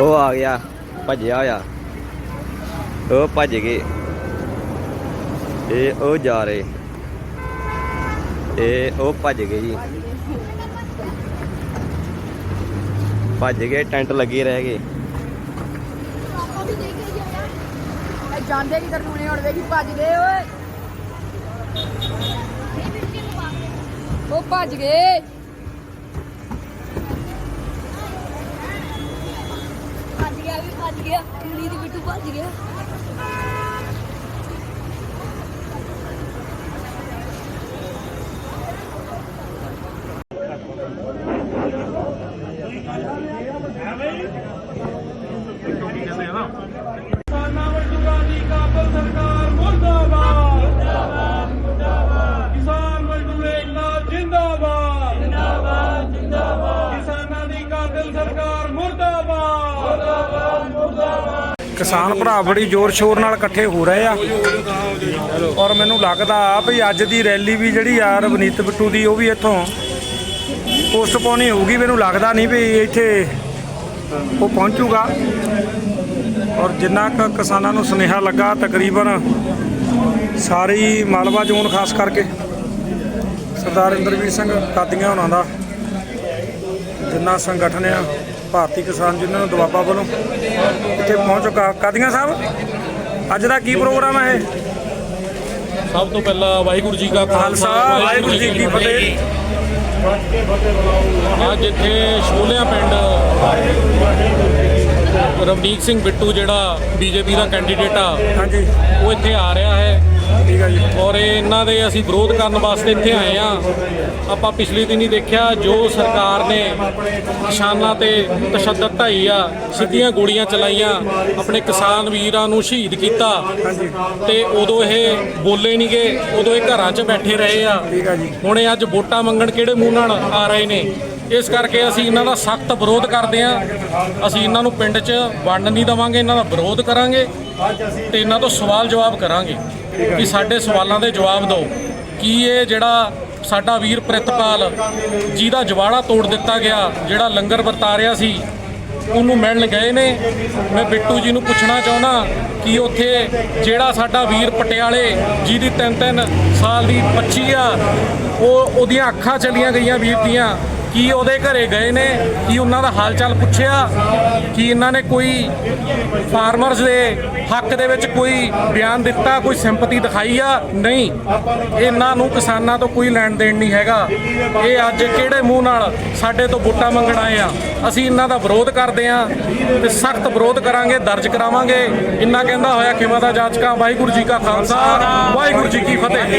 ਉਹ ਆ ਗਿਆ, ਭੱਜਿਆ ਹੋਇਆ। ਉਹ ਭੱਜ ਗਏ। ਇਹ ਉਹ ਜਾ ਰਹੇ। ਇਹ ਉਹ ਭੱਜ ਗਏ ਜੀ। ਭੱਜ ਗਏ, ਟੈਂਟ ਲੱਗੇ ਰਹਿ ਗਏ। ਇਹ ਜਾਂਦੇ ਕੀ ਕਰਨੂਨੇ ਹੁਣ, ਵੇਖੀ ਭੱਜਦੇ ਓਏ। ਉਹ ਭੱਜ ਗਏ। ਭੱਜ ਗਿਆ ਵੀ ਭੱਜ ਗਿਆ ਇੰਗਲੀ ਦੀ ਬਿੱਟੂ ਭੱਜ ਗਿਆ। ਕਿਸਾਨਾਂ ਕਿਸਾਨ ਭਰਾ ਬੜੀ ਜ਼ੋਰ ਸ਼ੋਰ ਨਾਲ ਇਕੱਠੇ ਹੋ ਰਹੇ ਆ। ਔਰ ਮੈਨੂੰ ਲੱਗਦਾ ਆ ਵੀ ਅੱਜ ਦੀ ਰੈਲੀ ਵੀ ਜਿਹੜੀ ਆ ਰਵਨੀਤ ਬਿੱਟੂ ਦੀ, ਉਹ ਵੀ ਇੱਥੋਂ ਪੋਸਟਪੋਨ ਹੀ ਹੋਊਗੀ। ਮੈਨੂੰ ਲੱਗਦਾ ਨਹੀਂ ਵੀ ਇੱਥੇ ਉਹ ਪਹੁੰਚੂਗਾ। ਔਰ ਜਿੰਨਾ ਕੁ ਕਿਸਾਨਾਂ ਨੂੰ ਸੁਨੇਹਾ ਲੱਗਾ, ਤਕਰੀਬਨ ਸਾਰੀ ਮਾਲਵਾ ਜ਼ੋਨ, ਖਾਸ ਕਰਕੇ ਸਰਦਾਰ ਇੰਦਰਵੀਰ ਸਿੰਘ ਕਾਦੀਆਂ ਹੋਣਾ ਦਾ, ਜਿੰਨਾ ਸੰਗਠਨ ਆ ਭਾਰਤੀ ਕਿਸਾਨ ਯੂਨੀਅਨ ਦੁਆਬਾ ਵੱਲੋਂ ਇੱਥੇ ਪਹੁੰਚ ਚੁੱਕਾ ਕਾਦੀਆਂ ਸਾਹਿਬ ਅੱਜ ਦਾ ਕੀ ਪ੍ਰੋਗਰਾਮ ਹੈ ਇਹ? ਸਭ ਤੋਂ ਪਹਿਲਾਂ ਵਾਹਿਗੁਰੂ ਜੀ ਕਾ ਖਾਲਸਾ ਵਾਹਿਗੁਰੂ ਜੀ ਕੀ ਫਤਿਹ। ਅੱਜ ਇੱਥੇ ਸ਼ੋਲਿਆਂ ਪਿੰਡ ਰਵਨੀਤ ਸਿੰਘ ਬਿੱਟੂ ਜਿਹੜਾ ਬੀਜੇਪੀ ਦਾ ਕੈਂਡੀਡੇਟ ਆ ਹਾਂਜੀ। ਉਹ ਇੱਥੇ ਆ ਰਿਹਾ ਹੈ। ਠੀਕ ਹੈ ਜੀ। ਔਰ ਇਹ ਇਹਨਾਂ ਦੇ ਅਸੀਂ ਵਿਰੋਧ ਕਰਨ ਵਾਸਤੇ ਇੱਥੇ ਆਏ ਆ ਆਪਾਂ ਪਿਛਲੇ ਦਿਨੀ ਦੇਖਿਆ ਜੋ ਸਰਕਾਰ ਨੇ ਕਿਸਾਨਾਂ ਤੇ ਤਸ਼ੱਦਦ ਢਾਈ ਆ ਸਿੱਧੀਆਂ ਗੋਲੀਆਂ ਚਲਾਈਆਂ ਆਪਣੇ ਕਿਸਾਨ ਵੀਰਾਂ ਨੂੰ ਸ਼ਹੀਦ ਕੀਤਾ। ਤੇ ਉਦੋਂ ਇਹ ਬੋਲੇ ਨਹੀਂਗੇ ਉਦੋਂ ਇਹ ਘਰਾਂ 'ਚ ਬੈਠੇ ਰਹੇ ਆ। ਠੀਕ ਹੈ ਜੀ। ਹੁਣ ਇਹ ਅੱਜ ਵੋਟਾਂ ਮੰਗਣ ਕਿਹੜੇ ਮੂੰਹ ਨਾਲ ਆ ਰਹੇ ਨੇ? ਇਸ ਕਰਕੇ ਅਸੀਂ ਇਹਨਾਂ ਦਾ ਸਖਤ ਵਿਰੋਧ ਕਰਦੇ ਆ ਅਸੀਂ ਇਹਨਾਂ ਨੂੰ ਪਿੰਡ 'ਚ ਵੰਡ ਨਹੀਂ ਦਵਾਂਗੇ ਇਹਨਾਂ ਦਾ ਵਿਰੋਧ ਕਰਾਂਗੇ ਤੇ ਇਹਨਾਂ ਤੋਂ ਸਵਾਲ ਜਵਾਬ ਕਰਾਂਗੇ। ਕਿ ਸਾਡੇ ਸਵਾਲਾਂ ਦੇ ਜਵਾਬ ਦਿਓ। ਕੀ ਇਹ ਜਿਹੜਾ ਸਾਡਾ ਵੀਰ ਪ੍ਰਿਤਪਾਲ, ਜਿਹਦਾ ਜਵਾੜਾ ਤੋੜ ਦਿੱਤਾ ਗਿਆ, ਜਿਹੜਾ ਲੰਗਰ ਵਰਤਾ ਰਿਹਾ ਸੀ, ਉਹਨੂੰ ਮਿਲਣ ਗਏ ਨੇ? ਮੈਂ ਬਿੱਟੂ ਜੀ ਨੂੰ ਪੁੱਛਣਾ ਚਾਹੁੰਦਾ, ਕਿ ਉੱਥੇ ਜਿਹੜਾ ਸਾਡਾ ਵੀਰ ਪਟਿਆਲੇ, ਜਿਹਦੀ ਤਿੰਨ ਤਿੰਨ ਸਾਲ ਦੀ ਬੱਚੀ ਆ, ਉਹ ਉਹਦੀਆਂ ਅੱਖਾਂ ਚਲੀਆਂ ਗਈਆਂ ਵੀਰ ਦੀਆਂ। ਕੀ ਉਹਦੇ ਘਰੇ ਗਏ ਨੇ? ਕੀ ਉਹਨਾਂ ਦਾ ਹਾਲ ਚਾਲ ਪੁੱਛਿਆ? ਕੀ ਇਹਨਾਂ ਨੇ ਕੋਈ ਫਾਰਮਰਸ ਦੇ ਹੱਕ ਦੇ ਵਿੱਚ ਕੋਈ ਬਿਆਨ ਦਿੱਤਾ, ਕੋਈ ਸਿੰਪਤੀ ਦਿਖਾਈ ਆ? ਨਹੀਂ। ਇਹਨਾਂ ਨੂੰ ਕਿਸਾਨਾਂ ਤੋਂ ਕੋਈ ਲੈਣ ਦੇਣ ਨਹੀਂ ਹੈਗਾ। ਇਹ ਅੱਜ ਕਿਹੜੇ ਮੂੰਹ ਨਾਲ ਸਾਡੇ ਤੋਂ ਵੋਟਾਂ ਮੰਗਣ ਆਏ ਆ? ਅਸੀਂ ਇਹਨਾਂ ਦਾ ਵਿਰੋਧ ਕਰਦੇ ਆ ਤੇ ਸਖਤ ਵਿਰੋਧ ਕਰਾਂਗੇ, ਦਰਜ ਕਰਾਵਾਂਗੇ। ਇੰਨਾ ਕਹਿੰਦਾ ਹੋਇਆ ਖਿਮਾ ਦਾ ਜਾਚਕਾ ਵਾਹਿਗੁਰੂ ਜੀ ਕਾ ਖਾਲਸਾ, ਵਾਹਿਗੁਰੂ ਜੀ ਕੀ ਫਤਿਹ।